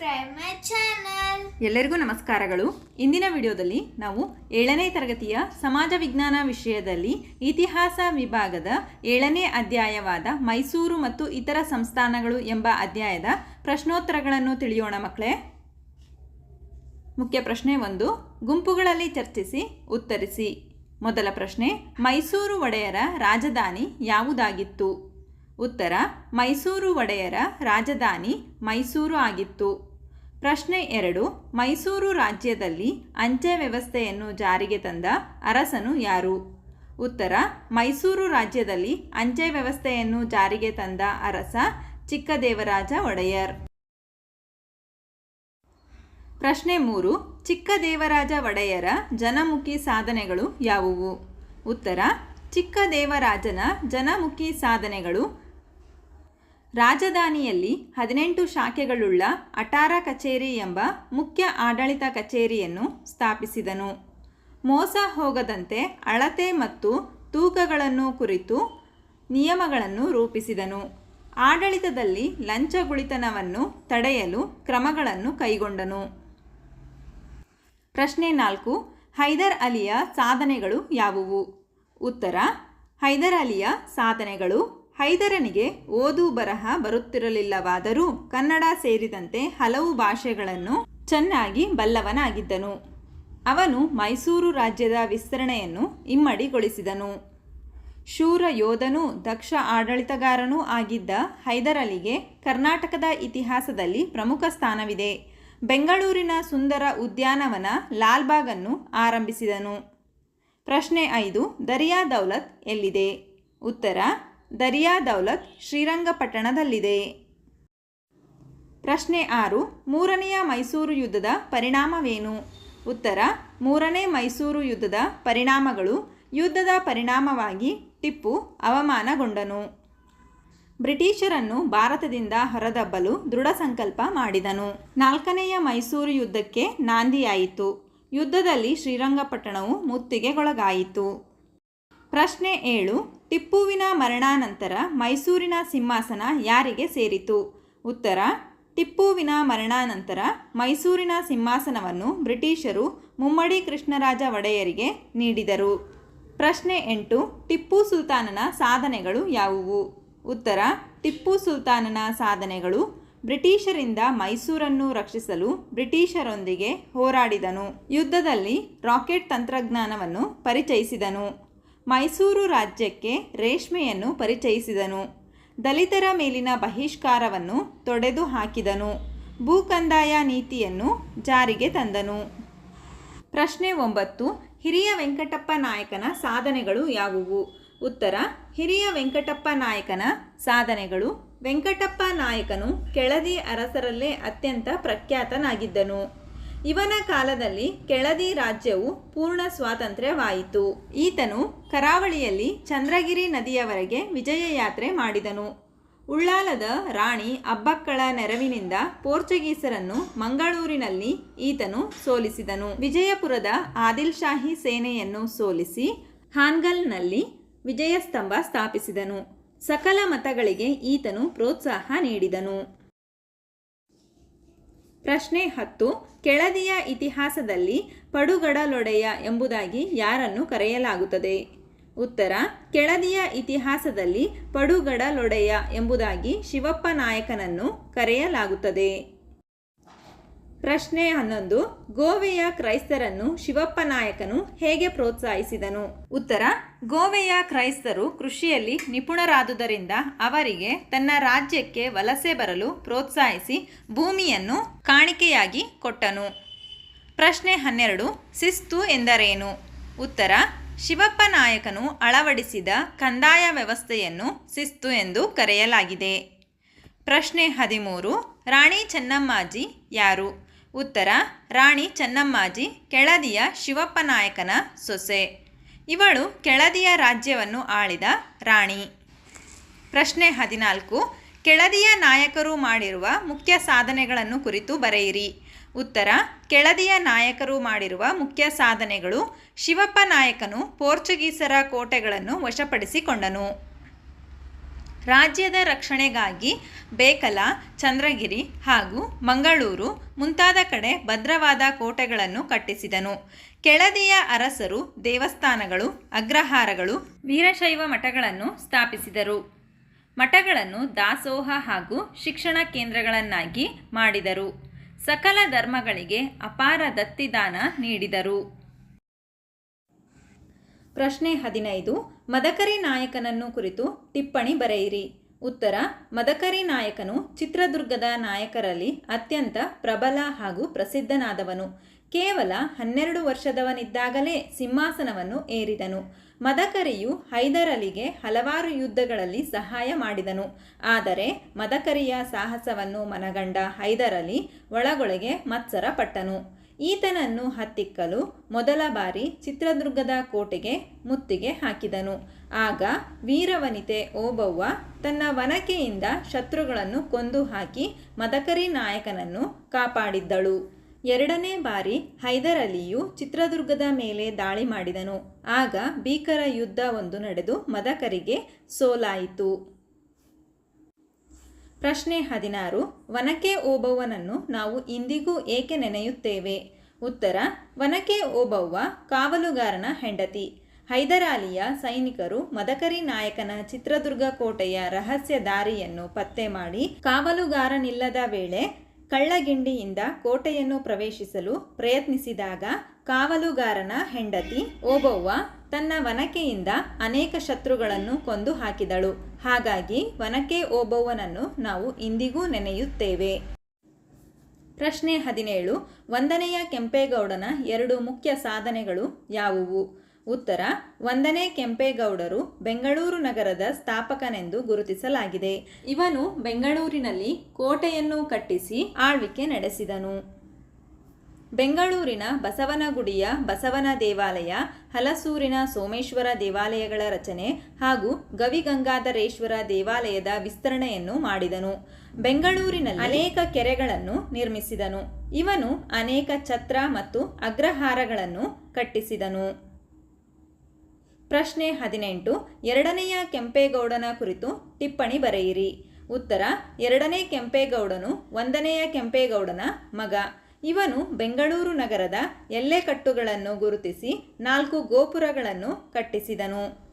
subscribe ಮೈ. ಎಲ್ಲರಿಗೂ ನಮಸ್ಕಾರಗಳು. ಇಂದಿನ ವಿಡಿಯೋದಲ್ಲಿ ನಾವು ಏಳನೇ ತರಗತಿಯ ಸಮಾಜ ವಿಜ್ಞಾನ ವಿಷಯದಲ್ಲಿ ಇತಿಹಾಸ ವಿಭಾಗದ ಏಳನೇ ಅಧ್ಯಾಯವಾದ ಮೈಸೂರು ಮತ್ತು ಇತರ ಸಂಸ್ಥಾನಗಳು ಎಂಬ ಅಧ್ಯಾಯದ ಪ್ರಶ್ನೋತ್ತರಗಳನ್ನು ತಿಳಿಯೋಣ ಮಕ್ಕಳೇ. ಮುಖ್ಯ ಪ್ರಶ್ನೆ ಒಂದು, ಗುಂಪುಗಳಲ್ಲಿ ಚರ್ಚಿಸಿ, ಉತ್ತರಿಸಿ. ಮೊದಲ ಪ್ರಶ್ನೆ, ಮೈಸೂರು ಒಡೆಯರ ರಾಜಧಾನಿ ಯಾವುದಾಗಿತ್ತು? ಉತ್ತರ, ಮೈಸೂರು ಒಡೆಯರ ರಾಜಧಾನಿ ಮೈಸೂರು ಆಗಿತ್ತು. ಪ್ರಶ್ನೆ ಎರಡು, ಮೈಸೂರು ರಾಜ್ಯದಲ್ಲಿ ಅಂಚೆ ವ್ಯವಸ್ಥೆಯನ್ನು ಜಾರಿಗೆ ತಂದ ಅರಸನು ಯಾರು? ಉತ್ತರ, ಮೈಸೂರು ರಾಜ್ಯದಲ್ಲಿ ಅಂಚೆ ವ್ಯವಸ್ಥೆಯನ್ನು ಜಾರಿಗೆ ತಂದ ಅರಸ ಚಿಕ್ಕದೇವರಾಜ ಒಡೆಯರ್. ಪ್ರಶ್ನೆ ಮೂರು, ಚಿಕ್ಕದೇವರಾಜ ಒಡೆಯರ ಜನಮುಖಿ ಸಾಧನೆಗಳು ಯಾವುವು? ಉತ್ತರ, ಚಿಕ್ಕದೇವರಾಜನ ಜನಮುಖಿ ಸಾಧನೆಗಳು ರಾಜಧಾನಿಯಲ್ಲಿ ಹದಿನೆಂಟು ಶಾಖೆಗಳುಳ್ಳ ಅಟಾರ ಕಚೇರಿ ಎಂಬ ಮುಖ್ಯ ಆಡಳಿತ ಕಚೇರಿಯನ್ನು ಸ್ಥಾಪಿಸಿದನು. ಮೋಸ ಹೋಗದಂತೆ ಅಳತೆ ಮತ್ತು ತೂಕಗಳನ್ನು ಕುರಿತು ನಿಯಮಗಳನ್ನು ರೂಪಿಸಿದನು. ಆಡಳಿತದಲ್ಲಿ ಲಂಚಗುಳಿತನವನ್ನು ತಡೆಯಲು ಕ್ರಮಗಳನ್ನು ಕೈಗೊಂಡನು. ಪ್ರಶ್ನೆ ನಾಲ್ಕು, ಹೈದರ್ ಅಲಿಯ ಸಾಧನೆಗಳು ಯಾವುವು? ಉತ್ತರ, ಹೈದರ್ ಅಲಿಯ ಸಾಧನೆಗಳು ಹೈದರನಿಗೆ ಓದು ಬರಹ ಬರುತ್ತಿರಲಿಲ್ಲವಾದರೂ ಕನ್ನಡ ಸೇರಿದಂತೆ ಹಲವು ಭಾಷೆಗಳನ್ನು ಚೆನ್ನಾಗಿ ಬಲ್ಲವನಾಗಿದ್ದನು. ಅವನು ಮೈಸೂರು ರಾಜ್ಯದ ವಿಸ್ತರಣೆಯನ್ನು ಇಮ್ಮಡಿಗೊಳಿಸಿದನು. ಶೂರ ಯೋಧನೂ ದಕ್ಷ ಆಡಳಿತಗಾರನೂ ಆಗಿದ್ದ ಹೈದರಲಿಗೆ ಕರ್ನಾಟಕದ ಇತಿಹಾಸದಲ್ಲಿ ಪ್ರಮುಖ ಸ್ಥಾನವಿದೆ. ಬೆಂಗಳೂರಿನ ಸುಂದರ ಉದ್ಯಾನವನ ಲಾಲ್ಬಾಗನ್ನು ಆರಂಭಿಸಿದನು. ಪ್ರಶ್ನೆ ಐದು, ದರಿಯಾ ದೌಲತ್ ಎಲ್ಲಿದೆ? ಉತ್ತರ ದರಿಯಾ ದೌಲತ್ ಶ್ರೀರಂಗಪಟ್ಟಣದಲ್ಲಿದೆ. ಪ್ರಶ್ನೆ ಆರು, ಮೂರನೆಯ ಮೈಸೂರು ಯುದ್ಧದ ಪರಿಣಾಮವೇನು? ಉತ್ತರ, ಮೂರನೇ ಮೈಸೂರು ಯುದ್ಧದ ಪರಿಣಾಮಗಳು ಯುದ್ಧದ ಪರಿಣಾಮವಾಗಿ ಟಿಪ್ಪು ಅವಮಾನಗೊಂಡನು. ಬ್ರಿಟಿಷರನ್ನು ಭಾರತದಿಂದ ಹೊರದಬ್ಬಲು ದೃಢ ಸಂಕಲ್ಪ ಮಾಡಿದನು. ನಾಲ್ಕನೆಯ ಮೈಸೂರು ಯುದ್ಧಕ್ಕೆ ನಾಂದಿಯಾಯಿತು. ಯುದ್ಧದಲ್ಲಿ ಶ್ರೀರಂಗಪಟ್ಟಣವು ಮುತ್ತಿಗೆಗೊಳಗಾಯಿತು. ಪ್ರಶ್ನೆ ಏಳು ಟಿಪ್ಪುವಿನ ಮರಣಾನಂತರ ಮೈಸೂರಿನ ಸಿಂಹಾಸನ ಯಾರಿಗೆ ಸೇರಿತು? ಉತ್ತರ, ಟಿಪ್ಪುವಿನ ಮರಣಾನಂತರ ಮೈಸೂರಿನ ಸಿಂಹಾಸನವನ್ನು ಬ್ರಿಟಿಷರು ಮುಮ್ಮಡಿ ಕೃಷ್ಣರಾಜ ಒಡೆಯರಿಗೆ ನೀಡಿದರು. ಪ್ರಶ್ನೆ ಎಂಟು, ಟಿಪ್ಪು ಸುಲ್ತಾನನ ಸಾಧನೆಗಳು ಯಾವುವು? ಉತ್ತರ, ಟಿಪ್ಪು ಸುಲ್ತಾನನ ಸಾಧನೆಗಳು ಬ್ರಿಟಿಷರಿಂದ ಮೈಸೂರನ್ನು ರಕ್ಷಿಸಲು ಬ್ರಿಟಿಷರೊಂದಿಗೆ ಹೋರಾಡಿದನು. ಯುದ್ಧದಲ್ಲಿ ರಾಕೆಟ್ ತಂತ್ರಜ್ಞಾನವನ್ನು ಪರಿಚಯಿಸಿದನು. ಮೈಸೂರು ರಾಜ್ಯಕ್ಕೆ ರೇಷ್ಮೆಯನ್ನು ಪರಿಚಯಿಸಿದನು. ದಲಿತರ ಮೇಲಿನ ಬಹಿಷ್ಕಾರವನ್ನು ತೊಡೆದು ಹಾಕಿದನು. ಭೂಕಂದಾಯ ನೀತಿಯನ್ನು ಜಾರಿಗೆ ತಂದನು. ಪ್ರಶ್ನೆ ಒಂಬತ್ತು, ಹಿರಿಯ ವೆಂಕಟಪ್ಪ ನಾಯಕನ ಸಾಧನೆಗಳು ಯಾವುವು? ಉತ್ತರ, ಹಿರಿಯ ವೆಂಕಟಪ್ಪ ನಾಯಕನ ಸಾಧನೆಗಳು ವೆಂಕಟಪ್ಪ ನಾಯಕನು ಕೆಳದಿ ಅರಸರಲ್ಲೇ ಅತ್ಯಂತ ಪ್ರಖ್ಯಾತನಾಗಿದ್ದನು. ಇವನ ಕಾಲದಲ್ಲಿ ಕೆಳದಿ ರಾಜ್ಯವು ಪೂರ್ಣ ಸ್ವಾತಂತ್ರ್ಯವಾಯಿತು. ಈತನು ಕರಾವಳಿಯಲ್ಲಿ ಚಂದ್ರಗಿರಿ ನದಿಯವರೆಗೆ ವಿಜಯ ಯಾತ್ರೆ ಮಾಡಿದನು. ಉಳ್ಳಾಲದ ರಾಣಿ ಅಬ್ಬಕ್ಕಳ ನೆರವಿನಿಂದ ಪೋರ್ಚುಗೀಸರನ್ನು ಮಂಗಳೂರಿನಲ್ಲಿ ಈತನು ಸೋಲಿಸಿದನು. ವಿಜಯಪುರದ ಆದಿಲ್ ಶಾಹಿ ಸೇನೆಯನ್ನು ಸೋಲಿಸಿ ಹಾನ್ಗಲ್ನಲ್ಲಿ ವಿಜಯಸ್ತಂಭ ಸ್ಥಾಪಿಸಿದನು. ಸಕಲ ಮತಗಳಿಗೆ ಈತನು ಪ್ರೋತ್ಸಾಹ ನೀಡಿದನು. ಪ್ರಶ್ನೆ ಹತ್ತು, ಕೆಳದಿಯ ಇತಿಹಾಸದಲ್ಲಿ ಪಡುಗಡಲೊಡೆಯ ಎಂಬುದಾಗಿ ಯಾರನ್ನು ಕರೆಯಲಾಗುತ್ತದೆ? ಉತ್ತರ, ಕೆಳದಿಯ ಇತಿಹಾಸದಲ್ಲಿ ಪಡುಗಡಲೊಡೆಯ ಎಂಬುದಾಗಿ ಶಿವಪ್ಪ ನಾಯಕನನ್ನು ಕರೆಯಲಾಗುತ್ತದೆ. ಪ್ರಶ್ನೆ ಹನ್ನೊಂದು, ಗೋವೆಯ ಕ್ರೈಸ್ತರನ್ನು, ಶಿವಪ್ಪ ನಾಯಕನು ಹೇಗೆ ಪ್ರೋತ್ಸಾಹಿಸಿದನು? ಉತ್ತರ, ಗೋವೆಯ ಕ್ರೈಸ್ತರು ಕೃಷಿಯಲ್ಲಿ ನಿಪುಣರಾದುದರಿಂದ ಅವರಿಗೆ ತನ್ನ ರಾಜ್ಯಕ್ಕೆ ವಲಸೆ ಬರಲು ಪ್ರೋತ್ಸಾಹಿಸಿ ಭೂಮಿಯನ್ನು ಕಾಣಿಕೆಯಾಗಿ ಕೊಟ್ಟನು. ಪ್ರಶ್ನೆ ಹನ್ನೆರಡು, ಶಿಸ್ತು ಎಂದರೇನು? ಉತ್ತರ, ಶಿವಪ್ಪ ನಾಯಕನು ಅಳವಡಿಸಿದ ಕಂದಾಯ ವ್ಯವಸ್ಥೆಯನ್ನು ಶಿಸ್ತು ಎಂದು ಕರೆಯಲಾಗಿದೆ. ಪ್ರಶ್ನೆ ಹದಿಮೂರು, ರಾಣಿ ಚೆನ್ನಮ್ಮಾಜಿ ಯಾರು? ಉತ್ತರ, ರಾಣಿ ಚೆನ್ನಮ್ಮಾಜಿ, ಕೆಳದಿಯ ಶಿವಪ್ಪ ನಾಯಕನ ಸೊಸೆ. ಇವಳು ಕೆಳದಿಯ ರಾಜ್ಯವನ್ನು ಆಳಿದ ರಾಣಿ. ಪ್ರಶ್ನೆ ಹದಿನಾಲ್ಕು, ಕೆಳದಿಯ ನಾಯಕರು ಮಾಡಿರುವ ಮುಖ್ಯ ಸಾಧನೆಗಳನ್ನು ಕುರಿತು ಬರೆಯಿರಿ. ಉತ್ತರ, ಕೆಳದಿಯ ನಾಯಕರು ಮಾಡಿರುವ ಮುಖ್ಯ ಸಾಧನೆಗಳು ಶಿವಪ್ಪ ನಾಯಕನು ಪೋರ್ಚುಗೀಸರ ಕೋಟೆಗಳನ್ನು ವಶಪಡಿಸಿಕೊಂಡನು. ರಾಜ್ಯದ ರಕ್ಷಣೆಗಾಗಿ ಬೇಕಲ, ಚಂದ್ರಗಿರಿ ಹಾಗೂ ಮಂಗಳೂರು ಮುಂತಾದ ಕಡೆ ಭದ್ರವಾದ ಕೋಟೆಗಳನ್ನು ಕಟ್ಟಿಸಿದನು. ಕೆಳದಿಯ ಅರಸರು, ದೇವಸ್ಥಾನಗಳು, ಅಗ್ರಹಾರಗಳು, ವೀರಶೈವ ಮಠಗಳನ್ನು ಸ್ಥಾಪಿಸಿದರು. ಮಠಗಳನ್ನು ದಾಸೋಹ ಹಾಗೂ ಶಿಕ್ಷಣ ಕೇಂದ್ರಗಳನ್ನಾಗಿ ಮಾಡಿದರು. ಸಕಲ ಧರ್ಮಗಳಿಗೆ ಅಪಾರ ದತ್ತಿದಾನ ನೀಡಿದರು. ಪ್ರಶ್ನೆ ಹದಿನೈದು, ಮದಕರಿ ನಾಯಕನನ್ನು ಕುರಿತು ಟಿಪ್ಪಣಿ ಬರೆಯಿರಿ. ಉತ್ತರ, ಮದಕರಿ ನಾಯಕನು ಚಿತ್ರದುರ್ಗದ ನಾಯಕರಲ್ಲಿ ಅತ್ಯಂತ ಪ್ರಬಲ ಹಾಗೂ ಪ್ರಸಿದ್ಧನಾದವನು. ಕೇವಲ ಹನ್ನೆರಡು ವರ್ಷದವನಿದ್ದಾಗಲೇ ಸಿಂಹಾಸನವನ್ನು ಏರಿದನು. ಮದಕರಿಯು ಹೈದರಲಿಗೆ ಹಲವಾರು ಯುದ್ಧಗಳಲ್ಲಿ ಸಹಾಯ ಮಾಡಿದನು. ಆದರೆ ಮದಕರಿಯ ಸಾಹಸವನ್ನು ಮನಗಂಡ ಹೈದರಲಿ ಒಳಗೊಳಗೆ ಮತ್ಸರ ಪಟ್ಟನು ಈತನನ್ನು ಹತ್ತಿಕ್ಕಲು ಮೊದಲ ಬಾರಿ ಚಿತ್ರದುರ್ಗದ ಕೋಟೆಗೆ ಮುತ್ತಿಗೆ ಹಾಕಿದನು. ಆಗ ವೀರವನಿತೆ ಓಬವ್ವ ತನ್ನ ವನಕೆಯಿಂದ ಶತ್ರುಗಳನ್ನು ಕೊಂದು ಹಾಕಿ ಮದಕರಿ ನಾಯಕನನ್ನು ಕಾಪಾಡಿದ್ದಳು. ಎರಡನೇ ಬಾರಿ ಹೈದರಲಿಯು ಚಿತ್ರದುರ್ಗದ ಮೇಲೆ ದಾಳಿ ಮಾಡಿದನು. ಆಗ ಭೀಕರ ಯುದ್ಧ ಒಂದು ನಡೆದು ಮದಕರಿಗೆ ಸೋಲಾಯಿತು. ಪ್ರಶ್ನೆ ಹದಿನಾರು ವನಕೆ ಓಬವ್ವನನ್ನು ನಾವು ಇಂದಿಗೂ ಏಕೆ ನೆನೆಯುತ್ತೇವೆ? ಉತ್ತರ ವನಕೆ ಓಬವ್ವ ಕಾವಲುಗಾರನ ಹೆಂಡತಿ. ಹೈದರಾಲಿಯ ಸೈನಿಕರು ಮದಕರಿ ನಾಯಕನ ಚಿತ್ರದುರ್ಗ ಕೋಟೆಯ ರಹಸ್ಯ ದಾರಿಯನ್ನು ಪತ್ತೆ ಮಾಡಿ ಕಾವಲುಗಾರನಿಲ್ಲದ ವೇಳೆ ಕಳ್ಳಗಿಂಡಿಯಿಂದ ಕೋಟೆಯನ್ನು ಪ್ರವೇಶಿಸಲು ಪ್ರಯತ್ನಿಸಿದಾಗ ಕಾವಲುಗಾರನ ಹೆಂಡತಿ ಓಬವ್ವ ತನ್ನ ವನಕೆಯಿಂದ ಅನೇಕ ಶತ್ರುಗಳನ್ನು ಕೊಂದು ಹಾಕಿದಳು. ಹಾಗಾಗಿ ವನಕೆ ಓಬವ್ವನನ್ನು ನಾವು ಇಂದಿಗೂ ನೆನೆಯುತ್ತೇವೆ. ಪ್ರಶ್ನೆ ಹದಿನೇಳು ಒಂದನೆಯ ಕೆಂಪೇಗೌಡನ ಎರಡು ಮುಖ್ಯ ಸಾಧನೆಗಳು ಯಾವುವು? ಉತ್ತರ ಒಂದನೇ ಕೆಂಪೇಗೌಡರು ಬೆಂಗಳೂರು ನಗರದ ಸ್ಥಾಪಕನೆಂದು ಗುರುತಿಸಲಾಗಿದೆ. ಇವನು ಬೆಂಗಳೂರಿನಲ್ಲಿ ಕೋಟೆಯನ್ನು ಕಟ್ಟಿಸಿ ಆಳ್ವಿಕೆ ನಡೆಸಿದನು. ಬೆಂಗಳೂರಿನ ಬಸವನಗುಡಿಯ ಬಸವನ ದೇವಾಲಯ, ಹಲಸೂರಿನ ಸೋಮೇಶ್ವರ ದೇವಾಲಯಗಳ ರಚನೆ ಹಾಗೂ ಗವಿಗಂಗಾಧರೇಶ್ವರ ದೇವಾಲಯದ ವಿಸ್ತರಣೆಯನ್ನು ಮಾಡಿದನು. ಬೆಂಗಳೂರಿನಲ್ಲಿ ಅನೇಕ ಕೆರೆಗಳನ್ನು ನಿರ್ಮಿಸಿದನು. ಇವನು ಅನೇಕ ಛತ್ರ ಮತ್ತು ಅಗ್ರಹಾರಗಳನ್ನು ಕಟ್ಟಿಸಿದನು. ಪ್ರಶ್ನೆ ಹದಿನೆಂಟು, ಎರಡನೆಯ ಕೆಂಪೇಗೌಡನ ಕುರಿತು ಟಿಪ್ಪಣಿ ಬರೆಯಿರಿ. ಉತ್ತರ, ಎರಡನೇ ಕೆಂಪೇಗೌಡನು ಒಂದನೆಯ ಕೆಂಪೇಗೌಡನ ಮಗ. ಇವನು ಬೆಂಗಳೂರು ನಗರದ ಎಲ್ಲೆಕಟ್ಟುಗಳನ್ನು ಗುರುತಿಸಿ ನಾಲ್ಕು ಗೋಪುರಗಳನ್ನು ಕಟ್ಟಿಸಿದನು.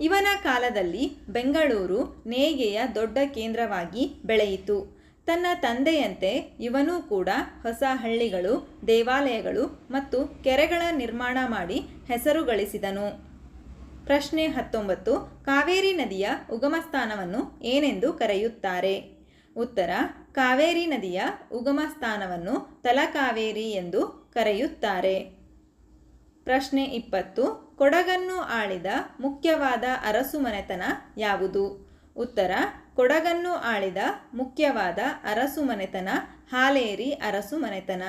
ಇವನ ಕಾಲದಲ್ಲಿ ಬೆಂಗಳೂರು ನೇಯ್ಗೆಯ ದೊಡ್ಡ ಕೇಂದ್ರವಾಗಿ ಬೆಳೆಯಿತು. ತನ್ನ ತಂದೆಯಂತೆ ಇವನೂ ಕೂಡ ಹೊಸ ಹಳ್ಳಿಗಳು, ದೇವಾಲಯಗಳು ಮತ್ತು ಕೆರೆಗಳ ನಿರ್ಮಾಣ ಮಾಡಿ ಹೆಸರು ಗಳಿಸಿದನು. ಪ್ರಶ್ನೆ ಹತ್ತೊಂಬತ್ತು, ಕಾವೇರಿ ನದಿಯ ಉಗಮ ಸ್ಥಾನವನ್ನು ಏನೆಂದು ಕರೆಯುತ್ತಾರೆ? ಉತ್ತರ, ಕಾವೇರಿ ನದಿಯ ಉಗಮ ಸ್ಥಾನವನ್ನು ತಲಕಾವೇರಿ ಎಂದು ಕರೆಯುತ್ತಾರೆ. ಪ್ರಶ್ನೆ ಇಪ್ಪತ್ತು, ಕೊಡಗನ್ನು ಆಳಿದ ಮುಖ್ಯವಾದ ಅರಸು ಮನೆತನ ಯಾವುದು? ಉತ್ತರ, ಕೊಡಗನ್ನು ಆಳಿದ ಮುಖ್ಯವಾದ ಅರಸು ಮನೆತನ ಹಾಲೇರಿ ಅರಸು ಮನೆತನ.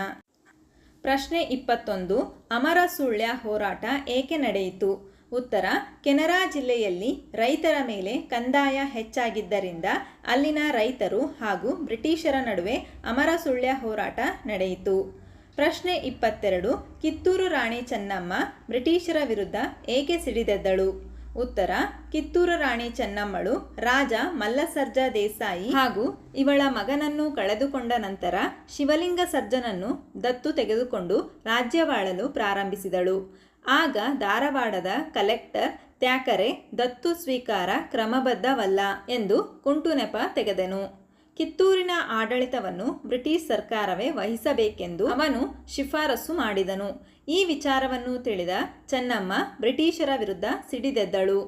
ಪ್ರಶ್ನೆ ಇಪ್ಪತ್ತೊಂದು ಅಮರ ಸುಳ್ಯ ಹೋರಾಟ ಏಕೆ ನಡೆಯಿತು? ಉತ್ತರ, ಕೆನರಾ ಜಿಲ್ಲೆಯಲ್ಲಿ ರೈತರ ಮೇಲೆ ಕಂದಾಯ ಹೆಚ್ಚಾಗಿದ್ದರಿಂದ ಅಲ್ಲಿನ ರೈತರು ಹಾಗೂ ಬ್ರಿಟಿಷರ ನಡುವೆ ಅಮರ ಸುಳ್ಯ ಹೋರಾಟ ನಡೆಯಿತು. ಪ್ರಶ್ನೆ ಇಪ್ಪತ್ತೆರಡು, ಕಿತ್ತೂರು ರಾಣಿ ಚೆನ್ನಮ್ಮ ಬ್ರಿಟಿಷರ ವಿರುದ್ಧ ಏಕೆ ಸಿಡಿದೆದ್ದಳು? ಉತ್ತರ, ಕಿತ್ತೂರು ರಾಣಿ ಚೆನ್ನಮ್ಮಳು ರಾಜ ಮಲ್ಲಸರ್ಜ ದೇಸಾಯಿ ಹಾಗೂ ಇವಳ ಮಗನನ್ನು ಕಳೆದುಕೊಂಡ ನಂತರ ಶಿವಲಿಂಗ ಸರ್ಜನನ್ನು ದತ್ತು ತೆಗೆದುಕೊಂಡು ರಾಜ್ಯವಾಳಲು ಪ್ರಾರಂಭಿಸಿದಳು. ಆಗ ಧಾರವಾಡದ ಕಲೆಕ್ಟರ್ ತ್ಯಾಕರೆ ದತ್ತು ಸ್ವೀಕಾರ ಕ್ರಮಬದ್ಧವಲ್ಲ ಎಂದು ಕುಂಟು ನೆಪ ತೆಗೆದನು. ಕಿತ್ತೂರಿನ ಆಡಳಿತವನ್ನು ಬ್ರಿಟಿಷ್ ಸರ್ಕಾರವೇ ವಹಿಸಬೇಕೆಂದು ಅವನು ಶಿಫಾರಸು ಮಾಡಿದನು. ಈ ವಿಚಾರವನ್ನು ತಿಳಿದ ಚೆನ್ನಮ್ಮ ಬ್ರಿಟಿಷರ ವಿರುದ್ಧ ಸಿಡಿದೆದ್ದಳು.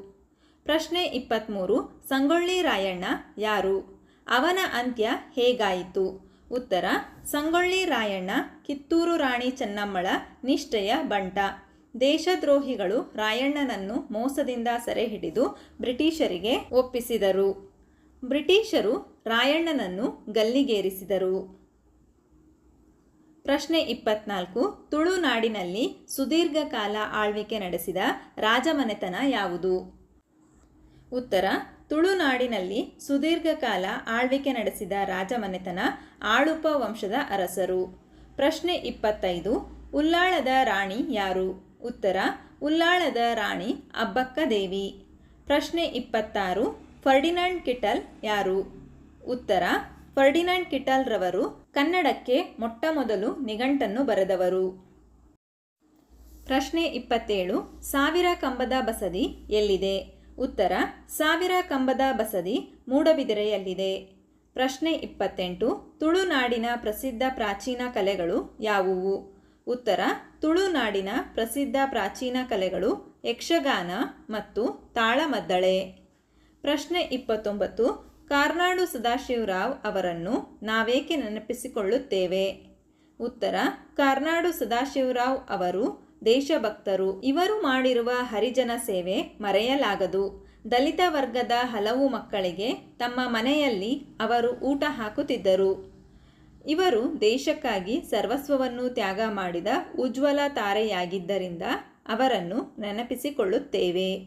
ಪ್ರಶ್ನೆ ಇಪ್ಪತ್ತ್ಮೂರು ಸಂಗೊಳ್ಳಿ ರಾಯಣ್ಣ ಯಾರು? ಅವನ ಅಂತ್ಯ ಹೇಗಾಯಿತು? ಉತ್ತರ, ಸಂಗೊಳ್ಳಿ ರಾಯಣ್ಣ ಕಿತ್ತೂರು ರಾಣಿ ಚೆನ್ನಮ್ಮಳ ನಿಷ್ಠೆಯ ಬಂಟ. ದೇಶದ್ರೋಹಿಗಳು ರಾಯಣ್ಣನನ್ನು ಮೋಸದಿಂದ ಸೆರೆ ಹಿಡಿದು ಬ್ರಿಟಿಷರಿಗೆ ಒಪ್ಪಿಸಿದರು. ಬ್ರಿಟಿಷರು ರಾಯಣ್ಣನನ್ನು ಗಲ್ಲಿಗೇರಿಸಿದರು. ಪ್ರಶ್ನೆ ಇಪ್ಪತ್ನಾಲ್ಕು. ತುಳುನಾಡಿನಲ್ಲಿ ಸುದೀರ್ಘ ಕಾಲ ಆಳ್ವಿಕೆ ನಡೆಸಿದ ರಾಜಮನೆತನ ಯಾವುದು? ಉತ್ತರ. ತುಳುನಾಡಿನಲ್ಲಿ ಸುದೀರ್ಘ ಕಾಲ ಆಳ್ವಿಕೆ ನಡೆಸಿದ ರಾಜಮನೆತನ ಆಳುಪ ವಂಶದ ಅರಸರು. ಪ್ರಶ್ನೆ ಇಪ್ಪತ್ತೈದು. ಉಲ್ಲಾಳದ ರಾಣಿ ಯಾರು? ಉತ್ತರ ಉಲ್ಲಾಳದ ರಾಣಿ ಅಬ್ಬಕ್ಕ ದೇವಿ. ಪ್ರಶ್ನೆ ಇಪ್ಪತ್ತಾರು, ಫರ್ಡಿನಾಂಡ್ ಕಿಟಲ್ ಯಾರು? ಉತ್ತರ, ಫರ್ಡಿನಾಂಡ್ ಕಿಟಲ್ ರವರು ಕನ್ನಡಕ್ಕೆ ಮೊಟ್ಟಮೊದಲು ನಿಘಂಟನ್ನು ಬರೆದವರು. ಪ್ರಶ್ನೆ ಇಪ್ಪತ್ತೇಳು, ಸಾವಿರ ಕಂಬದ ಬಸದಿ ಎಲ್ಲಿದೆ? ಉತ್ತರ, ಸಾವಿರ ಕಂಬದ ಬಸದಿ ಮೂಡಬಿದಿರೆಯಲ್ಲಿದೆ. ಪ್ರಶ್ನೆ ಇಪ್ಪತ್ತೆಂಟು, ತುಳುನಾಡಿನ ಪ್ರಸಿದ್ಧ ಪ್ರಾಚೀನ ಕಲೆಗಳು ಯಾವುವು? ಉತ್ತರ ತುಳುನಾಡಿನ ಪ್ರಸಿದ್ಧ ಪ್ರಾಚೀನ ಕಲೆಗಳು ಯಕ್ಷಗಾನ ಮತ್ತು ತಾಳಮದ್ದಳೆ. ಪ್ರಶ್ನೆ ಇಪ್ಪತ್ತೊಂಬತ್ತು, ಕಾರ್ನಾಡು ಸದಾಶಿವರಾವ್ ಅವರನ್ನು ನಾವೇಕೆ ನೆನಪಿಸಿಕೊಳ್ಳುತ್ತೇವೆ? ಉತ್ತರ, ಕಾರ್ನಾಡು ಸದಾಶಿವರಾವ್ ಅವರು ದೇಶಭಕ್ತರು. ಇವರು ಮಾಡಿರುವ ಹರಿಜನ ಸೇವೆ ಮರೆಯಲಾಗದು. ದಲಿತ ವರ್ಗದ ಹಲವು ಮಕ್ಕಳಿಗೆ ತಮ್ಮ ಮನೆಯಲ್ಲಿ ಅವರು ಊಟ ಹಾಕುತ್ತಿದ್ದರು. ಇವರು ದೇಶಕ್ಕಾಗಿ ಸರ್ವಸ್ವವನ್ನು ತ್ಯಾಗ ಮಾಡಿದ ಉಜ್ವಲ ತಾರೆಯಾಗಿದ್ದರಿಂದ ಅವರನ್ನು ನೆನಪಿಸಿಕೊಳ್ಳುತ್ತೇವೆ.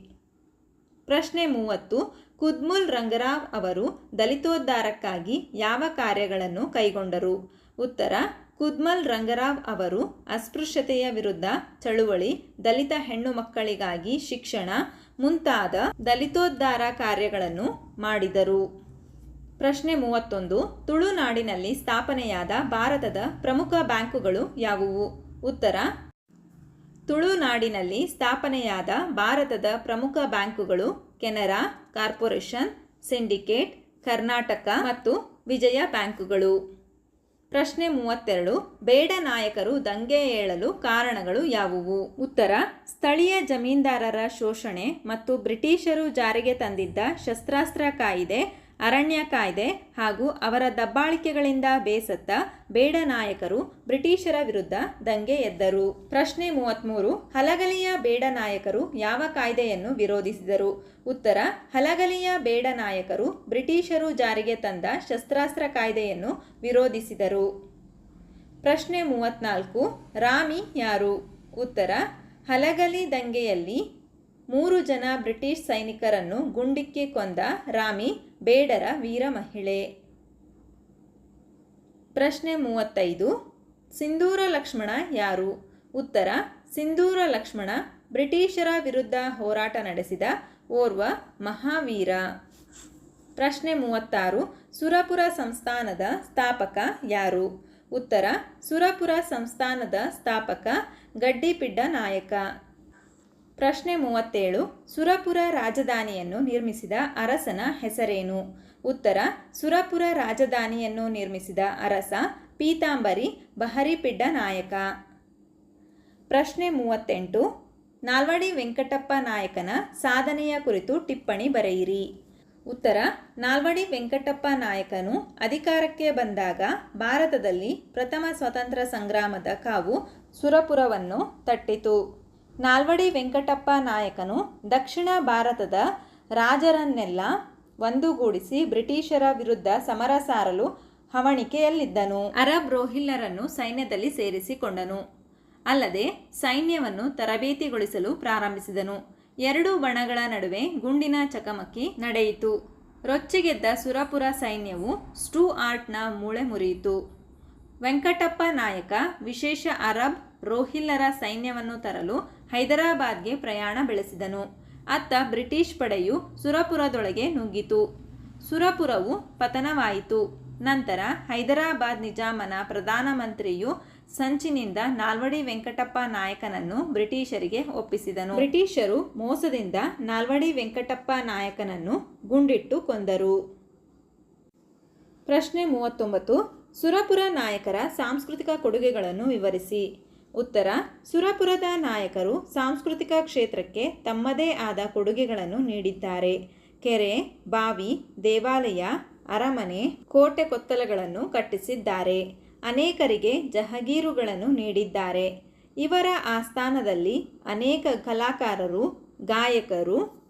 ಪ್ರಶ್ನೆ ಮೂವತ್ತು. ಕುದ್ಮುಲ್ ರಂಗರಾವ್ ಅವರು ದಲಿತೋದ್ಧಾರಕ್ಕಾಗಿ ಯಾವ ಕಾರ್ಯಗಳನ್ನು ಕೈಗೊಂಡರು? ಉತ್ತರ. ಕುದ್ಮಲ್ ರಂಗರಾವ್ ಅವರು ಅಸ್ಪೃಶ್ಯತೆಯ ವಿರುದ್ಧ ಚಳುವಳಿ, ದಲಿತ ಹೆಣ್ಣು ಮಕ್ಕಳಿಗಾಗಿ ಶಿಕ್ಷಣ ಮುಂತಾದ ದಲಿತೋದ್ಧಾರ ಕಾರ್ಯಗಳನ್ನು ಮಾಡಿದರು. ಪ್ರಶ್ನೆ ಮೂವತ್ತೊಂದು, ತುಳುನಾಡಿನಲ್ಲಿ ಸ್ಥಾಪನೆಯಾದ ಭಾರತದ ಪ್ರಮುಖ ಬ್ಯಾಂಕುಗಳು ಯಾವುವು? ಉತ್ತರ, ತುಳುನಾಡಿನಲ್ಲಿ ಸ್ಥಾಪನೆಯಾದ ಭಾರತದ ಪ್ರಮುಖ ಬ್ಯಾಂಕುಗಳು ಕೆನರಾ ಕಾರ್ಪೊರೇಷನ್, ಸಿಂಡಿಕೇಟ್, ಕರ್ನಾಟಕ ಮತ್ತು ವಿಜಯ ಬ್ಯಾಂಕುಗಳು. ಪ್ರಶ್ನೆ ಮೂವತ್ತೆರಡು, ಬೇಡ ನಾಯಕರು ದಂಗೆ ಏಳಲು ಕಾರಣಗಳು ಯಾವುವು? ಉತ್ತರ, ಸ್ಥಳೀಯ ಜಮೀನ್ದಾರರ ಶೋಷಣೆ ಮತ್ತು ಬ್ರಿಟಿಷರು ಜಾರಿಗೆ ತಂದಿದ್ದ ಶಸ್ತ್ರಾಸ್ತ್ರ ಕಾಯಿದೆ ಅರಣ್ಯ ಕಾಯ್ದೆ ಹಾಗೂ ಅವರ ದಬ್ಬಾಳಿಕೆಗಳಿಂದ ಬೇಸತ್ತ ಬೇಡ ನಾಯಕರು ಬ್ರಿಟಿಷರ ವಿರುದ್ಧ ದಂಗೆ ಎದ್ದರು. ಪ್ರಶ್ನೆ ಮೂವತ್ತ್ಮೂರು ಹಲಗಲಿಯ ಬೇಡ ನಾಯಕರು ಯಾವ ಕಾಯ್ದೆಯನ್ನು ವಿರೋಧಿಸಿದರು? ಉತ್ತರ, ಹಲಗಲಿಯ ಬೇಡ ನಾಯಕರು ಬ್ರಿಟಿಷರು ಜಾರಿಗೆ ತಂದ ಶಸ್ತ್ರಾಸ್ತ್ರ ಕಾಯ್ದೆಯನ್ನು ವಿರೋಧಿಸಿದರು. ಪ್ರಶ್ನೆ ಮೂವತ್ನಾಲ್ಕು, ರಾಮಿ ಯಾರು? ಉತ್ತರ, ಹಲಗಲಿ ದಂಗೆಯಲ್ಲಿ ಮೂರು ಜನ ಬ್ರಿಟಿಷ್ ಸೈನಿಕರನ್ನು ಗುಂಡಿಕ್ಕಿ ಕೊಂದ ರಾಮಿ ಬೇಡರ ವೀರ ಮಹಿಳೆ. ಪ್ರಶ್ನೆ ಮೂವತ್ತೈದು, ಸಿಂಧೂರ ಲಕ್ಷ್ಮಣ ಯಾರು? ಉತ್ತರ, ಸಿಂಧೂರ ಲಕ್ಷ್ಮಣ ಬ್ರಿಟಿಷರ ವಿರುದ್ಧ ಹೋರಾಟ ನಡೆಸಿದ ಓರ್ವ ಮಹಾವೀರ. ಪ್ರಶ್ನೆ ಮೂವತ್ತಾರು, ಸುರಪುರ ಸಂಸ್ಥಾನದ ಸ್ಥಾಪಕ ಯಾರು? ಉತ್ತರ, ಸುರಪುರ ಸಂಸ್ಥಾನದ ಸ್ಥಾಪಕ ಗಡ್ಡಿಪಿಡ್ಡ ನಾಯಕ. ಪ್ರಶ್ನೆ ಮೂವತ್ತೇಳು, ಸುರಪುರ ರಾಜಧಾನಿಯನ್ನು ನಿರ್ಮಿಸಿದ ಅರಸನ ಹೆಸರೇನು? ಉತ್ತರ, ಸುರಪುರ ರಾಜಧಾನಿಯನ್ನು ನಿರ್ಮಿಸಿದ ಅರಸ ಪೀತಾಂಬರಿ ಬಹರಿಪಿಡ್ಡ ನಾಯಕ. ಪ್ರಶ್ನೆ ಮೂವತ್ತೆಂಟು, ನಾಲ್ವಡಿ ವೆಂಕಟಪ್ಪ ನಾಯಕನ ಸಾಧನೆಯ ಕುರಿತು ಟಿಪ್ಪಣಿ ಬರೆಯಿರಿ. ಉತ್ತರ, ನಾಲ್ವಡಿ ವೆಂಕಟಪ್ಪ ನಾಯಕನು ಅಧಿಕಾರಕ್ಕೆ ಬಂದಾಗ ಭಾರತದಲ್ಲಿ ಪ್ರಥಮ ಸ್ವತಂತ್ರ ಸಂಗ್ರಾಮದ ಕಾವು ಸುರಪುರವನ್ನು ತಟ್ಟಿತು. ನಾಲ್ವಡಿ ವೆಂಕಟಪ್ಪ ನಾಯಕನು ದಕ್ಷಿಣ ಭಾರತದ ರಾಜರನ್ನೆಲ್ಲ ಒಂದುಗೂಡಿಸಿ ಬ್ರಿಟಿಷರ ವಿರುದ್ಧ ಸಮರ ಸಾರಲು ಹವಣಿಕೆಯಲ್ಲಿದ್ದನು. ಅರಬ್ ರೋಹಿಲ್ಲರನ್ನು ಸೈನ್ಯದಲ್ಲಿ ಸೇರಿಸಿಕೊಂಡನು. ಅಲ್ಲದೆ ಸೈನ್ಯವನ್ನು ತರಬೇತಿಗೊಳಿಸಲು ಪ್ರಾರಂಭಿಸಿದನು. ಎರಡು ಬಣಗಳ ನಡುವೆ ಗುಂಡಿನ ಚಕಮಕಿ ನಡೆಯಿತು. ರೊಚ್ಚಿಗೆದ್ದ ಸುರಪುರ ಸೈನ್ಯವು ಸ್ಟೂ ಆರ್ಟ್ನ ಮೂಳೆ ಮುರಿಯಿತು. ವೆಂಕಟಪ್ಪ ನಾಯಕ ವಿಶೇಷ ಅರಬ್ ರೋಹಿಲ್ಲರ ಸೈನ್ಯವನ್ನು ತರಲು ಹೈದರಾಬಾದ್ಗೆ ಪ್ರಯಾಣ ಬೆಳೆಸಿದನು. ಅತ್ತ ಬ್ರಿಟಿಷ್ ಪಡೆಯು ಸುರಪುರದೊಳಗೆ ನುಗ್ಗಿತು. ಸುರಪುರವು ಪತನವಾಯಿತು. ನಂತರ ಹೈದರಾಬಾದ್ ನಿಜಾಮನ ಪ್ರಧಾನಮಂತ್ರಿಯು ಸಂಚಿನಿಂದ ನಾಲ್ವಡಿ ವೆಂಕಟಪ್ಪ ನಾಯಕನನ್ನು ಬ್ರಿಟಿಷರಿಗೆ ಒಪ್ಪಿಸಿದನು. ಬ್ರಿಟಿಷರು ಮೋಸದಿಂದ ನಾಲ್ವಡಿ ವೆಂಕಟಪ್ಪ ನಾಯಕನನ್ನು ಗುಂಡಿಟ್ಟು ಕೊಂದರು. ಪ್ರಶ್ನೆ ಮೂವತ್ತೊಂಬತ್ತು. ಸುರಪುರ ನಾಯಕರ ಸಾಂಸ್ಕೃತಿಕ ಕೊಡುಗೆಗಳನ್ನು ವಿವರಿಸಿ. ಉತ್ತರ, ಸುರಪುರದ ನಾಯಕರು ಸಾಂಸ್ಕೃತಿಕ ಕ್ಷೇತ್ರಕ್ಕೆ ತಮ್ಮದೇ ಆದ ಕೊಡುಗೆಗಳನ್ನು ನೀಡಿದ್ದಾರೆ. ಕೆರೆ, ಬಾವಿ, ದೇವಾಲಯ, ಅರಮನೆ, ಕೋಟೆ ಕೊತ್ತಲಗಳನ್ನು ಕಟ್ಟಿಸಿದ್ದಾರೆ. ಅನೇಕರಿಗೆ ಜಹಗೀರುಗಳನ್ನು ನೀಡಿದ್ದಾರೆ. ಇವರ ಆಸ್ಥಾನದಲ್ಲಿ ಅನೇಕ ಕಲಾಕಾರರು, ಗಾಯಕರು,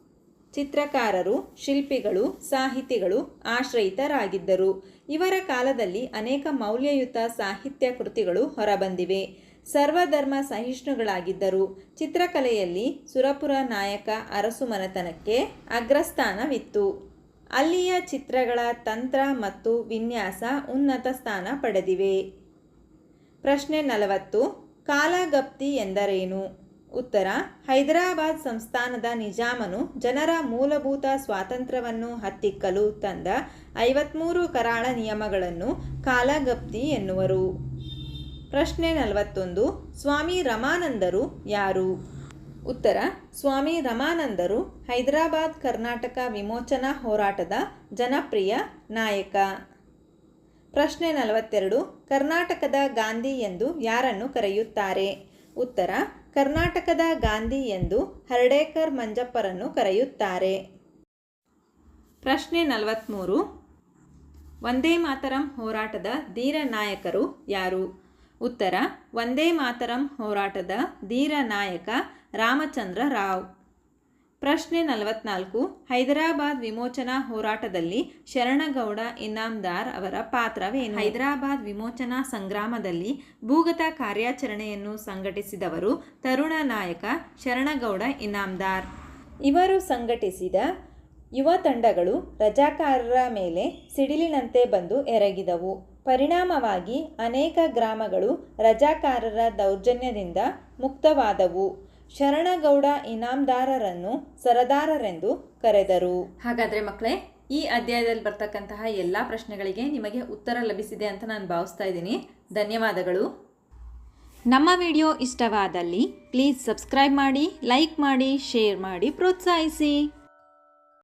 ಚಿತ್ರಕಾರರು, ಶಿಲ್ಪಿಗಳು, ಸಾಹಿತಿಗಳು ಆಶ್ರಯಿತರಾಗಿದ್ದರು. ಇವರ ಕಾಲದಲ್ಲಿ ಅನೇಕ ಮೌಲ್ಯಯುತ ಸಾಹಿತ್ಯ ಕೃತಿಗಳು ಹೊರಬಂದಿವೆ. ಸರ್ವಧರ್ಮ ಸಹಿಷ್ಣುಗಳಾಗಿದ್ದರು ಚಿತ್ರಕಲೆಯಲ್ಲಿ ಸುರಪುರ ನಾಯಕ ಅರಸು ಮನೆತನಕ್ಕೆ ಅಗ್ರಸ್ಥಾನವಿತ್ತು. ಅಲ್ಲಿಯ ಚಿತ್ರಗಳ ತಂತ್ರ ಮತ್ತು ವಿನ್ಯಾಸ ಉನ್ನತ ಸ್ಥಾನ ಪಡೆದಿವೆ. ಪ್ರಶ್ನೆ ನಲವತ್ತು, ಕಾಲಗಪ್ತಿ ಎಂದರೇನು? ಉತ್ತರ, ಹೈದರಾಬಾದ್ ಸಂಸ್ಥಾನದ ನಿಜಾಮನು ಜನರ ಮೂಲಭೂತ ಸ್ವಾತಂತ್ರ್ಯವನ್ನು ಹತ್ತಿಕ್ಕಲು ತಂದ ಐವತ್ಮೂರು ಕರಾಳ ನಿಯಮಗಳನ್ನು ಕಾಲಗಪ್ತಿ ಎನ್ನುವರು. ಪ್ರಶ್ನೆ ನಲವತ್ತೊಂದು. ಸ್ವಾಮಿ ರಮಾನಂದರು ಯಾರು? ಉತ್ತರ, ಸ್ವಾಮಿ ರಮಾನಂದರು ಹೈದರಾಬಾದ್ ಕರ್ನಾಟಕ ವಿಮೋಚನಾ ಹೋರಾಟದ ಜನಪ್ರಿಯ ನಾಯಕ. ಪ್ರಶ್ನೆ ನಲವತ್ತೆರಡು, ಕರ್ನಾಟಕದ ಗಾಂಧಿ ಎಂದು ಯಾರನ್ನು ಕರೆಯುತ್ತಾರೆ? ಉತ್ತರ, ಕರ್ನಾಟಕದ ಗಾಂಧಿ ಎಂದು ಹರ್ಡೇಕರ್ ಮಂಜಪ್ಪರನ್ನು ಕರೆಯುತ್ತಾರೆ. ಪ್ರಶ್ನೆ ನಲವತ್ತ್ಮೂರು ವಂದೇ ಮಾತರಂ ಹೋರಾಟದ ಧೀರ ನಾಯಕರು ಯಾರು? ಉತ್ತರ, ವಂದೇ ಮಾತರಂ ಹೋರಾಟದ ಧೀರ ನಾಯಕ ರಾಮಚಂದ್ರ ರಾವ್. ಪ್ರಶ್ನೆ ನಲವತ್ನಾಲ್ಕು, ಹೈದರಾಬಾದ್ ವಿಮೋಚನಾ ಹೋರಾಟದಲ್ಲಿ ಶರಣಗೌಡ ಇನಾಮ್ದಾರ್ ಅವರ ಪಾತ್ರವೇನು? ಹೈದರಾಬಾದ್ ವಿಮೋಚನಾ ಸಂಗ್ರಾಮದಲ್ಲಿ ಭೂಗತ ಕಾರ್ಯಾಚರಣೆಯನ್ನು ಸಂಘಟಿಸಿದವರು ತರುಣ ನಾಯಕ ಶರಣಗೌಡ ಇನಾಮ್ದಾರ್. ಇವರು ಸಂಘಟಿಸಿದ ಯುವ ತಂಡಗಳು ರಜಾಕಾರರ ಮೇಲೆ ಸಿಡಿಲಿನಂತೆ ಬಂದು ಎರಗಿದವು. ಪರಿಣಾಮವಾಗಿ ಅನೇಕ ಗ್ರಾಮಗಳು ರಜಾಕಾರರ ದೌರ್ಜನ್ಯದಿಂದ ಮುಕ್ತವಾದವು. ಶರಣಗೌಡ ಇನಾಮ್ದಾರರನ್ನು ಸರದಾರರೆಂದು ಕರೆದರು. ಹಾಗಾದರೆ ಮಕ್ಕಳೇ ಈ ಅಧ್ಯಾಯದಲ್ಲಿ ಬರ್ತಕ್ಕಂತಹ ಎಲ್ಲ ಪ್ರಶ್ನೆಗಳಿಗೆ ನಿಮಗೆ ಉತ್ತರ ಲಭಿಸಿದೆ ಅಂತ ನಾನು ಭಾವಿಸ್ತಾ ಇದ್ದೀನಿ. ಧನ್ಯವಾದಗಳು. ನಮ್ಮ ವಿಡಿಯೋ ಇಷ್ಟವಾದಲ್ಲಿ ಪ್ಲೀಸ್ ಸಬ್ಸ್ಕ್ರೈಬ್ ಮಾಡಿ ಲೈಕ್ ಮಾಡಿ ಶೇರ್ ಮಾಡಿ ಪ್ರೋತ್ಸಾಹಿಸಿ.